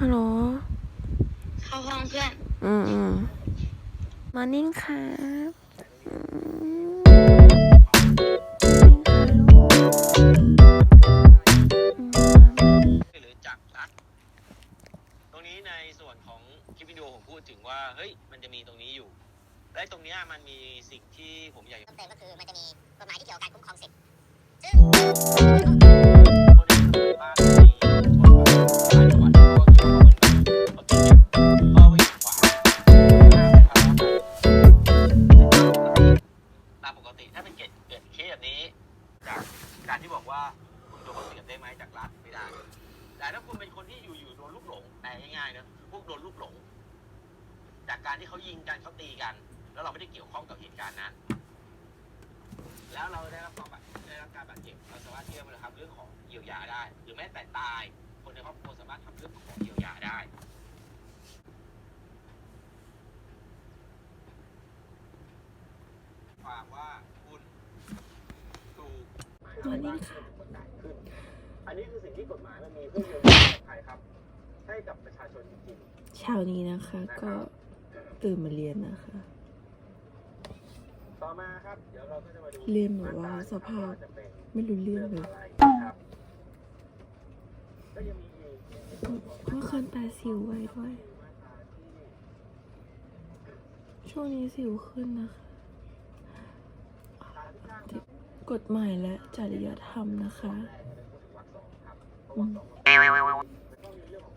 ฮัลโหล เข้าห้องเพื่อน อืมอืมมอร์นิ่งครับอืมมอร์นิ่งค่ะลูกอืมหรือจักรรักตรงนี้ในส่วนของคลิปวิดีโอผมพูดถึงว่า เฮ้ย มันจะมีตรงนี้อยู่ และตรงเนี้ยมันมีสิ่งที่ผมอยากจะ เพิ่มเติมก็คือมันจะมีกฎหมายที่เกี่ยวกับการคุ้มครองสิทธิ์ซึ่ง คนที่ทำบ้าน จากการที่บอกว่าคุณโดนเสียบได้ไหมจากรัฐไม่ได้ แต่ถ้าคุณเป็นคนที่อยู่ๆโดนลูกหลงแต่ง่ายๆนะพวกโดนลูกหลง จากการที่เขายิงกันเขาตีกัน แล้วเราไม่ได้เกี่ยวข้องกับเหตุการณ์นั้น แล้วเราได้รับความบาดได้รับการบาดเจ็บเราสามารถที่จะมาทำเรื่องของเยียวยาได้ หรือแม้แต่ตาย คนในครอบครัวสามารถทำเรื่องของเยียวยาได้ ความว่าคุณถูก มอร์นิ่งค่ะขึ้นอันนี้คือสิ่งที่กฎหมายมันมีเพื่อเยียวยาใครครับ ให้กับประชาชนจริงๆเช้านี้นะคะ ก็ตื่นมาเรียนนะคะต่อมาครับ เดี๋ยวเราก็จะมาดูเรียนแบบว่าสภาพ จะเป็นไม่รู้เรื่องเลยอะไรครับก็ยังมีอีกเมื่อคืนตาสิวไว้ด้วย ช่วงนี้สิวขึ้นนะคะ กฎหมายและจริยธรรมนะคะอืม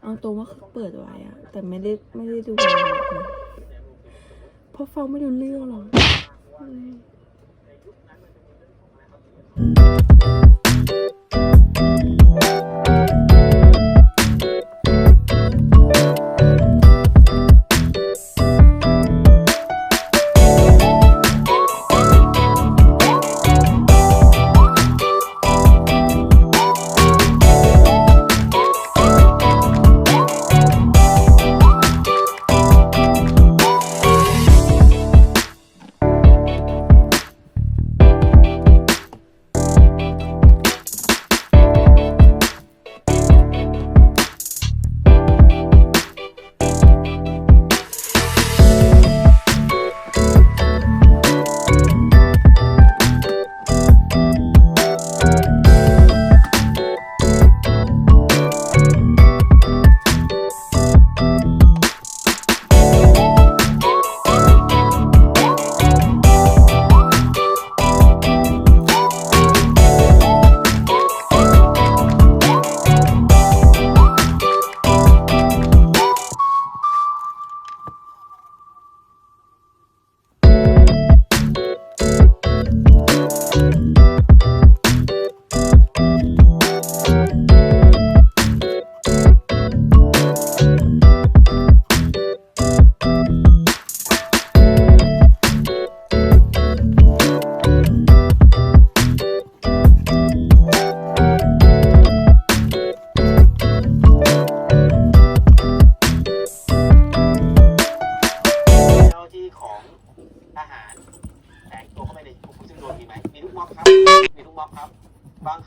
เอาตัวว่าเปิดไว้อะแต่ไม่ได้ไม่ได้ดูเลยเพราะฟังไม่รู้เรื่องหรอกอืม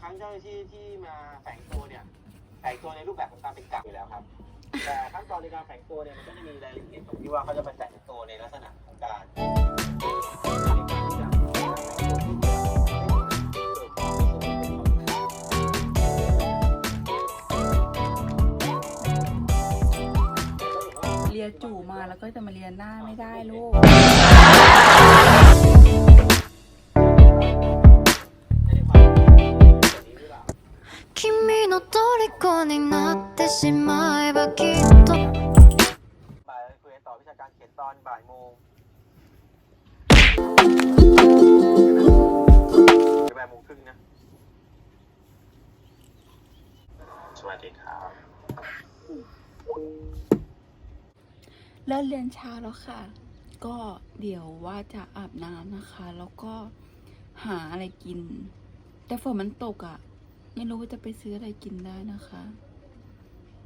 ครั้งเจ้าหน้าที่ที่มาแฝงตัวเนี่ยแฝงตัวในรูปแบบของการเป็นกะอยู่แล้วครับ แต่ขั้นตอนในการแฝงตัวเนี่ยมันก็จะมีรายละเอียดตรงที่ว่าเขาจะมาแฝงตัวในลักษณะของการเกิดความรู้สึกเป็นของเรียนจู่มาแล้วก็จะมาเรียนหน้าไม่ได้ลูก 虜になってしまえばきっと บ่ายคุยกันต่อวิชาการเขียนตอนบ่ายโมงหรือบ่ายโมงครึ่งนะ สวัสดีครับ เลิกเรียนเช้าแล้วค่ะ ก็เดี๋ยวว่าจะอาบน้ำนะคะ แล้วก็หาอะไรกิน แต่ฝนมันตกอะ่ะ ไม่รู้ว่าจะไปซื้ออะไรกินได้นะคะ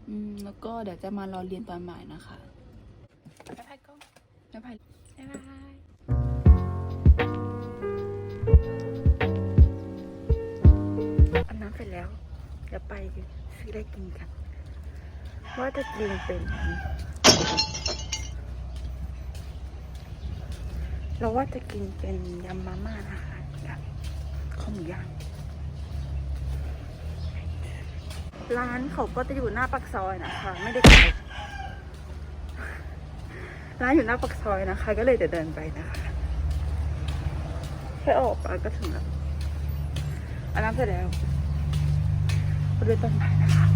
อืม แล้วก็เดี๋ยวจะมารอเรียนตอนบ่ายนะคะบ๊ายบายก็บ๊ายบายบ๊ายบายอาบน้ำเสร็จแล้วเดี๋ยวไปซื้ออะไรกินกัน ว่าจะกินเป็น เราว่าจะกินเป็นยำมาม่านะคะกับข้าวหมูย่าง ร้านเขาก็จะอยู่หน้าปักซอยนะคะ ไม่ได้ไกลร้านอยู่หน้าปักซอยนะคะ ก็เลยจะเดินไปนะคะแค่ออกไปก็ถึงแล้วอันนั้นเสร็จแล้วก็เดินต้นไม้นะคะ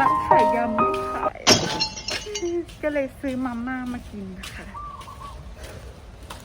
ร้านขายยำไม่ขายก็เลยซื้อมาม่ามากินนะคะ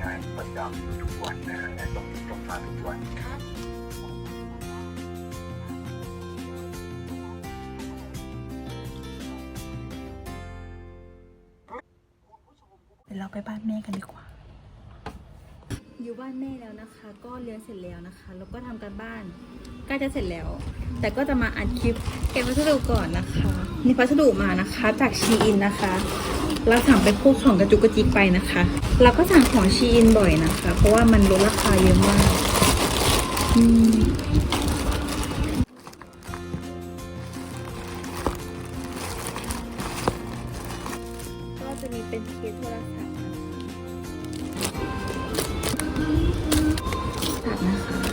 งานประจำทุกวันนะฮะและต้องต้องมาทุกวันเดี๋ยวเราไปบ้านแม่กันดีกว่า อยู่บ้านแม่แล้วนะคะ ก็เรียนเสร็จแล้วนะคะ แล้วก็ทำการบ้านใกล้จะเสร็จแล้ว แต่ก็จะมาอัดคลิปเก็บพัสดุก่อนนะคะมีพัสดุมานะคะ จากชีอินนะคะ เราสั่งไปพวกของกระจุกกระจิกไปนะคะ เราก็สั่งของชีอินบ่อยนะคะ เพราะว่ามันลดราคาเยอะมากอืมก็จะมีเป็นเคสโทรศัพท์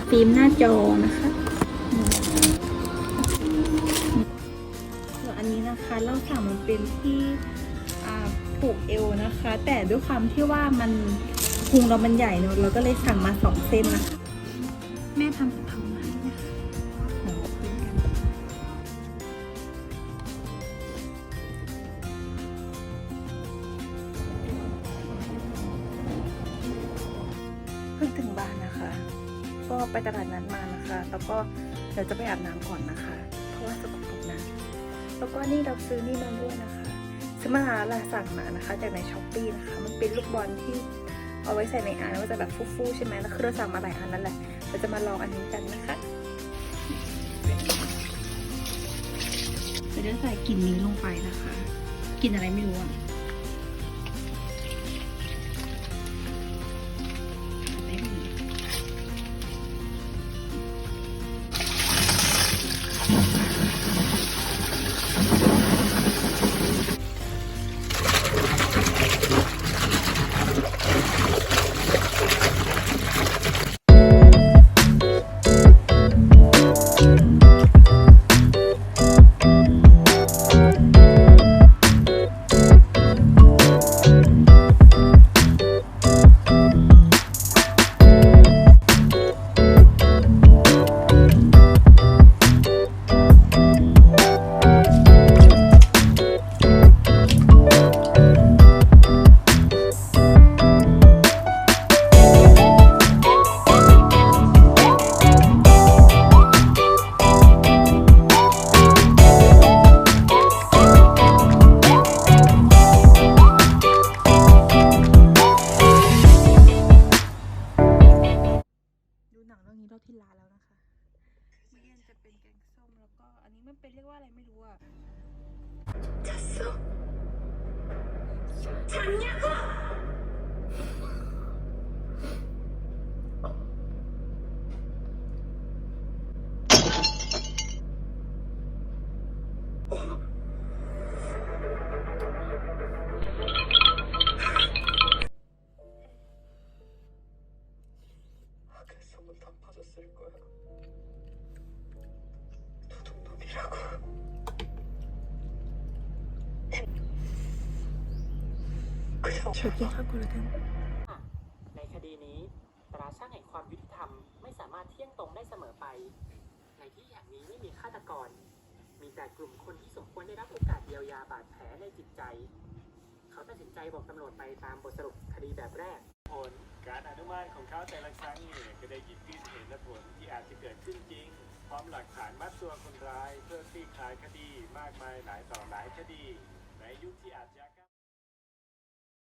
ฟิล์มหน้าจอนะคะส่วนอันนี้นะคะเราสั่งมันเป็นที่อ่าผูกเอวนะคะ แต่ด้วยความที่ว่ามันพุงเรามันใหญ่เนอะเราก็เลยสั่งมาสองเส้นนะคะแม่ทำกะเพรามาให้นะคะเดี๋ยวเราคุยกันเพิ่งถึงบ้านนะคะ ก็ไปตลาดนัดมานะคะ แล้วก็เดี๋ยวจะไปอาบน้ำก่อนนะคะ เพราะว่าสกปรกนะแล้วก็นี่เราซื้อนี่มาด้วยนะคะซื้อมาลาสั่งมานะคะจากในช้อปปี้นะคะ มันเป็นลูกบอลที่เอาไว้ใส่ในอ่างแล้วมันจะแบบฟู่ๆใช่ไหมแล้วคือเราสั่งมาหลายอันนั่นแหละเราจะมาลองอันนี้กันนะคะจะได้ใส่กลิ่นนี้ลงไปนะคะกลิ่นอะไรไม่รู้อะ 없냐고! 그다 빠졌을 거야. 도둑놈이라고. ชดกินข้าวก่อนแล้วกันในคดีนี้ตราช่างแห่งความยุติธรรมไม่สามารถเที่ยงตรงได้เสมอไป ในที่แห่งนี้ไม่มีฆาตกร มีแต่กลุ่มคนที่สมควรได้รับโอกาสเยียวยาบาดแผลในจิตใจ เขาตัดสินใจบอกตำรวจไปตามบทสรุปคดีแบบแรกผลการอนุมานของเขาแต่ละครั้งเนี่ยก็ได้หยิบยื่นเหตุและผลที่อาจจะเกิดขึ้นจริง พร้อมหลักฐานมัดตัวคนร้าย เพื่อคลี่คลายคดีมากมายหลายต่อหลายคดี ในยุคที่อาจจะ